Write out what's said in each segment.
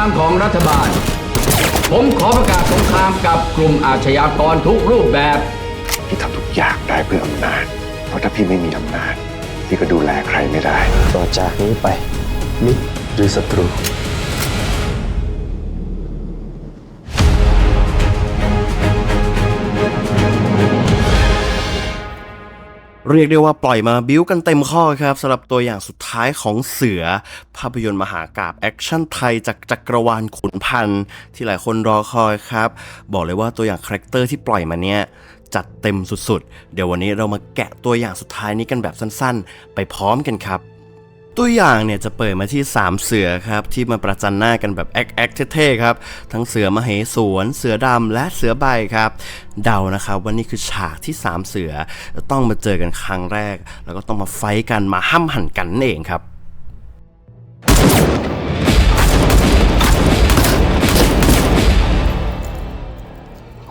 ามของรัฐบาล ผมขอประกาศสงครามกับกลุ่มอาชญากรทุกรูปแบบ พี่ทำทุกอย่างได้เพื่ออำนาจ เพราะถ้าพี่ไม่มีอำนาจ พี่ก็ดูแลใครไม่ได้ ต่อจากนี้ไปมิตรหรือศัตรู เรียกได้ว่าปล่อยมาบิ้วกันเต็มข้อครับสำหรับตัวอย่างสุดท้ายของเสือ ภาพยนตร์มหากาบแอคชั่นไทยจากจักรวาลขุนพันธ์ที่หลายคนรอคอยครับ บอกเลยว่าตัวอย่างคาแรคเตอร์ที่ปล่อยมาเนี่ยจัดเต็มสุดๆ เดี๋ยววันนี้เรามาแกะตัวอย่างสุดท้ายนี้กันแบบสั้นๆ ไปพร้อมกันครับ ตัวอย่างเนี่ยจะเปิดมาที่ 3 เสือครับที่มาประจันหน้ากันแบบแอคแอคเท่ๆครับ ทั้งเสือมเหสวน เสือดำและเสือใบครับ เดานะครับว่านี่คือฉากที่ 3 เสือต้องมาเจอกันครั้งแรก แล้วก็ต้องมาไฟท์กันมาห้ำหั่นกันนั่นเองครับ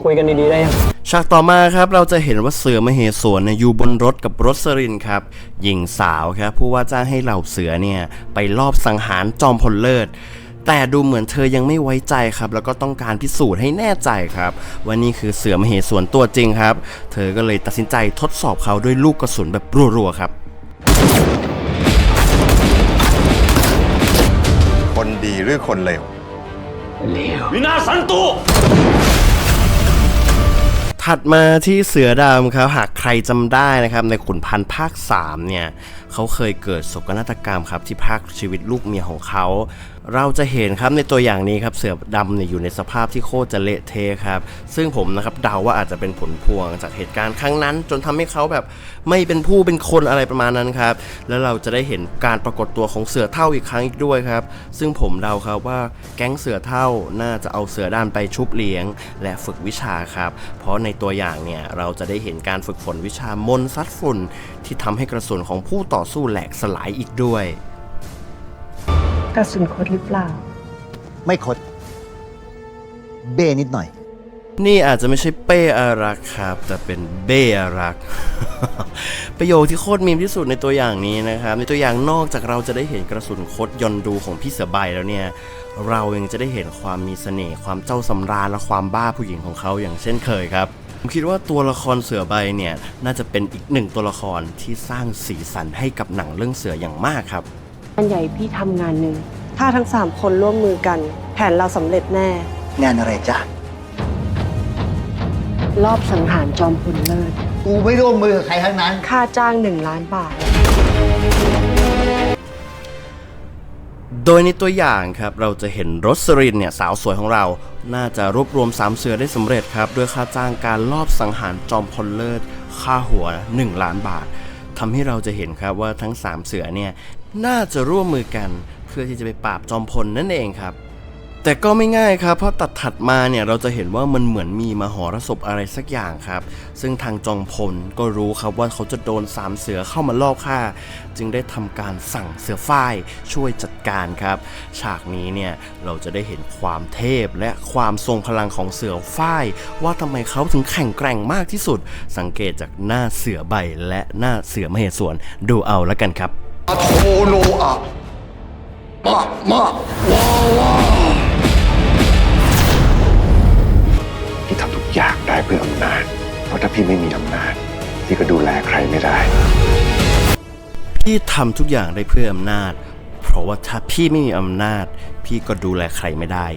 คุยกันดีๆได้ยัง ฉากต่อมาครับเราจะเห็นว่าเสือมเหสวนเนี่ยอยู่บนรถกับรสรินครับหญิงสาวครับผู้ว่าจ้างให้เหล่าเสือเนี่ยไปลอบสังหารจอมพลเลิศแต่ดูเหมือนเธอยังไม่ไว้ใจครับ แล้วก็ต้องการพิสูจน์ให้แน่ใจครับว่านี่คือเสือมเหสวนตัวจริงครับ เธอก็เลยตัดสินใจทดสอบเขาด้วยลูกกระสุนแบบรัวๆครับ คนดีหรือคนเลว ถัดมาที่เสือดำครับหากใครจำได้นะครับในขุนพันธ์ภาค 3 เนี่ย เขาเคยเกิดโศกนาฏกรรมครับที่พากชีวิตลูกเมียของเขา เราจะเห็นครับในตัวอย่างนี้ครับเสือดำเนี่ยอยู่ในสภาพที่โคตรจะเละเทะครับ ซึ่งผมนะครับเดาว่าอาจจะเป็นผลพวงจากเหตุการณ์ครั้งนั้น จนทำให้เขาแบบไม่เป็นผู้เป็นคนอะไรประมาณนั้นครับ แล้วเราจะได้เห็นการปรากฏตัวของเสือเท่าอีกครั้งอีกด้วยครับ ซึ่งผมเดาครับว่าแก๊งเสือเท่าน่าจะเอาเสือด้านไปชุบเลี้ยง และฝึกวิชาครับ เพราะในตัวอย่างเนี่ยเราจะได้เห็นการฝึกฝนวิชามนซัดฝุ่น ที่ทำให้กระสุนของผู้ต่อสู้แหลกสลายอีกด้วย กระสุนคดหรือเปล่า ไม่คด เบ้นิดหน่อย นี่อาจจะไม่ใช่เป้อารักครับ แต่เป็นเบ้อารัก ประโยคที่โคตรมีมที่สุดในตัวอย่างนี้นะครับ ในตัวอย่างนอกจากเราจะได้เห็นกระสุนคดยอนดูของพี่เสือใบแล้วเนี่ย เรายังจะได้เห็นความมีเสน่ห์ความเจ้าสำราญและความบ้าผู้หญิงของเขาอย่างเช่นเคยครับ ผมคิดว่าตัวละครเสือใบเนี่ยน่าจะเป็นอีกหนึ่งตัวละครที่สร้างสีสันให้กับหนังเรื่องเสืออย่างมากครับ งานใหญ่พี่ทำงานหนึ่ง ถ้าทั้งสามคนร่วมมือกัน แผนเราสำเร็จแน่ งานอะไรจ๊ะ รอบสังหารจอมพลเลิศกูไม่ร่วมมือกับใครทั้งนั้น ค่าจ้างหนึ่งล้านบาท โดยในตัวอย่างครับเราจะเห็นรสรินเนี่ยสาวสวยของเรา น่าจะรวบรวมสามเสือได้สำเร็จครับด้วยค่าจ้างการลอบสังหารจอมพลเลิศค่าหัว 1 ล้านบาททำให้เราจะเห็นครับว่าทั้ง 3 เสือเนี่ยน่าจะร่วมมือกันเพื่อที่จะไปปราบจอมพลนั่นเองครับ แต่ก็ไม่ง่ายครับ เพราะตัดถัดมาเนี่ยเราจะเห็นว่ามันเหมือนมีมหรสพอะไรสักอย่างครับ ซึ่งทางจอมพลก็รู้ครับว่าเขาจะโดนสามเสือเข้ามาลอบฆ่า จึงได้ทำการสั่งเสือฝ้ายช่วยจัดการครับ ฉากนี้เนี่ยเราจะได้เห็นความเทพและความทรงพลังของเสือฝ้ายว่าทำไมเขาถึงแข็งแกร่งมากที่สุด สังเกตจากหน้าเสือใบและหน้าเสือมเหสวนดูเอาล้วกันครับโทโนอะมะมะว้าวา อยางได้เพื่ออำนาจ เพราะถ้าพี่ไม่มีอำนาจ พี่ก็ดูแลใครไม่ได้ พี่ทำทุกอย่างได้เพื่ออำนาจ เพราะว่าถ้าพี่ไม่มีอำนาจ พี่ก็ดูแลใครไม่ได้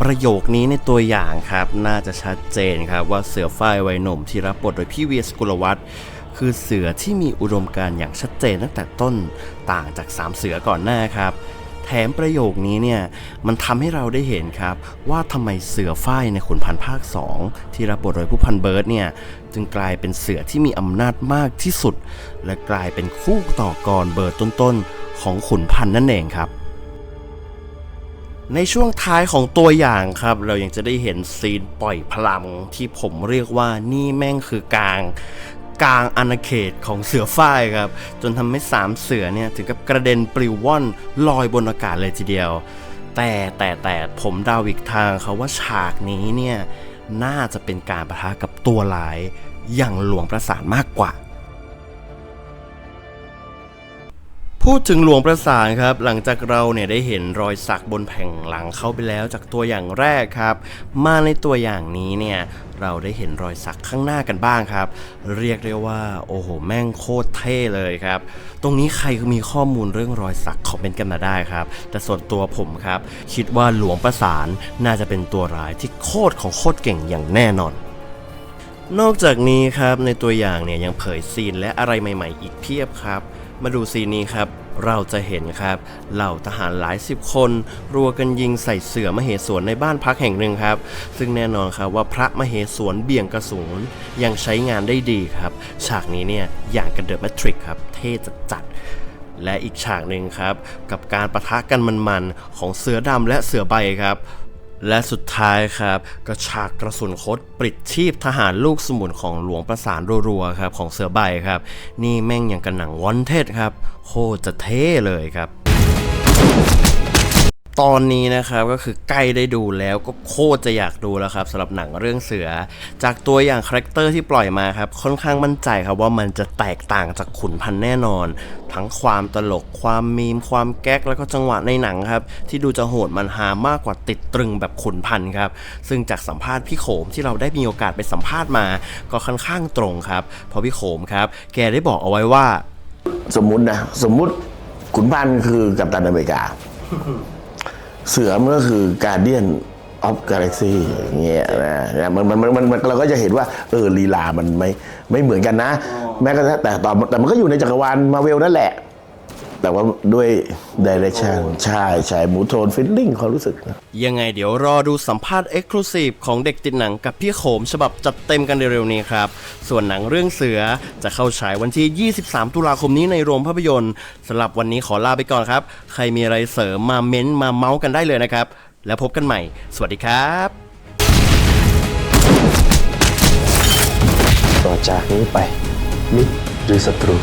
ประโยคนี้ในตัวอย่างครับ น่าจะชัดเจนครับว่าเสือฝ้ายวัยหนุ่มที่รับบทโดยพี่เวียสกุลวัฒน์คือเสือที่มีอุดมการณ์อย่างชัดเจนตั้งแต่ต้นต่างจากสามเสือก่อนหน้าครับ แถมประโยคนี้เนี่ยมันทำให้เราได้เห็นครับ ว่าทำไมเสือฝ้ายในขุนพันธ์ภาค 2 ที่รับบทโดยผู้พันเบิร์ดเนี่ยจึงกลายเป็นเสือที่มีอำนาจมากที่สุด และกลายเป็นคู่ต่อกรเบอร์ดต้นๆของขุนพันธ์นั่นเองครับในช่วงท้ายของตัวอย่างครับ เรายังจะได้เห็นซีนปล่อยพลังที่ผมเรียกว่านี่แม่งคือกลาง กลางอาณาเขตของเสือฝ้ายครับ จนทำให้สามเสือเนี่ยถึงกับกระเด็นปลิวว่อนลอยบนอากาศเลยทีเดียว แต่แต่แต่ผมดาวิกทางเขาว่าฉากนี้เนี่ยน่าจะเป็นการประทะกับตัวร้ายอย่างหลวงประสานมากกว่า พูดถึงหลวงประสานครับ หลังจากเราเนี่ยได้เห็นรอยสักบนแผ่นหลังเข้าไปแล้วจากตัวอย่างแรกครับ มาในตัวอย่างนี้เนี่ยเราได้เห็นรอยสักข้างหน้ากันบ้างครับ เรียกได้ว่า โอ้โห แม่งโคตรเท่เลยครับ ตรงนี้ใครมีข้อมูลเรื่องรอยสักคอมเมนต์กันมาได้ครับ แต่ส่วนตัวผมครับ คิดว่าหลวงประสานน่าจะเป็นตัวร้ายที่โคตรของโคตรเก่งอย่างแน่นอนนอกจากนี้ครับในตัวอย่างเนี่ยยังเผยซีนและอะไรใหม่ ๆ อีกเพียบครับ มาดูซีนนี้ครับ เราจะเห็นครับ เหล่าทหารหลายสิบคน รัวกันยิงใส่เสือมเหสวนในบ้านพักแห่งหนึ่งครับ ซึ่งแน่นอนครับว่าพระมเหสวนเบี่ยงกระสุนยังใช้งานได้ดีครับ ฉากนี้เนี่ยอย่างกันเดอะแมทริกครับ เท่จัดๆและอีกฉากหนึ่งครับ กับการประทะกันมันๆ ของเสือดำและเสือใบครับ และสุดท้ายครับก็ฉากกระสุนคดปลิดชีพทหารลูกสมุนของหลวงประสานรัวๆครับของเสือใบครับ นี่แม่งอย่างกันหนังวอนเทสครับ โคตรจะเท่เลยครับ ตอนนี้นะครับก็คือใกล้ได้ดูแล้วก็โคตรจะอยากดูแล้วครับสำหรับหนังเรื่องเสือ จากตัวอย่างคาแรคเตอร์ที่ปล่อยมาครับค่อนข้างมั่นใจครับว่ามันจะแตกต่างจากขุนพันแน่นอน ทั้งความตลกความมีมความแก๊กแล้วก็จังหวะในหนังครับที่ดูจะโหดมันหามากกว่าติดตรึงแบบขุนพันครับซึ่งจากสัมภาษณ์พี่โขมที่เราได้มีโอกาสไปสัมภาษณ์มา ก็ค่อนข้างตรงครับเพราะพี่โขมครับแกได้บอกเอาไว้ว่า สมมุตินะสมมุติขุนพันคือกัปตันอเมริกา เสือมันก็คือการเดียนออฟกาแล็กซี่อย่างเงี้ยนะนะมันมันมันมันมันเราก็จะเห็นว่าเออลีลามันไม่ไม่เหมือนกันนะ แม้กระทั่งแต่ตอนแต่มันก็อยู่ในจักรวาลมาเวลนั่นแหละ แต่ว่าด้วยดิเรกชันใช่ใช่มูโทนฟิลลิ่งความรู้สึกนะยังไงเดี๋ยวรอดูสัมภาษณ์ Exclusive ของเด็กติดหนังกับพี่โขมฉบับจัดเต็มกันเร็วๆนี้ครับ ส่วนหนังเรื่องเสือจะเข้าฉายวันที่ 23 ตุลาคมนี้ในโรงภาพยนตร์สำหรับวันนี้ขอลาไปก่อนครับ ใครมีอะไรเสริมมาเม้นต์มาเมาส์กันได้เลยนะครับ แล้วพบกันใหม่ สวัสดีครับต่อจากนี้ไปมิตรหรือศัตรู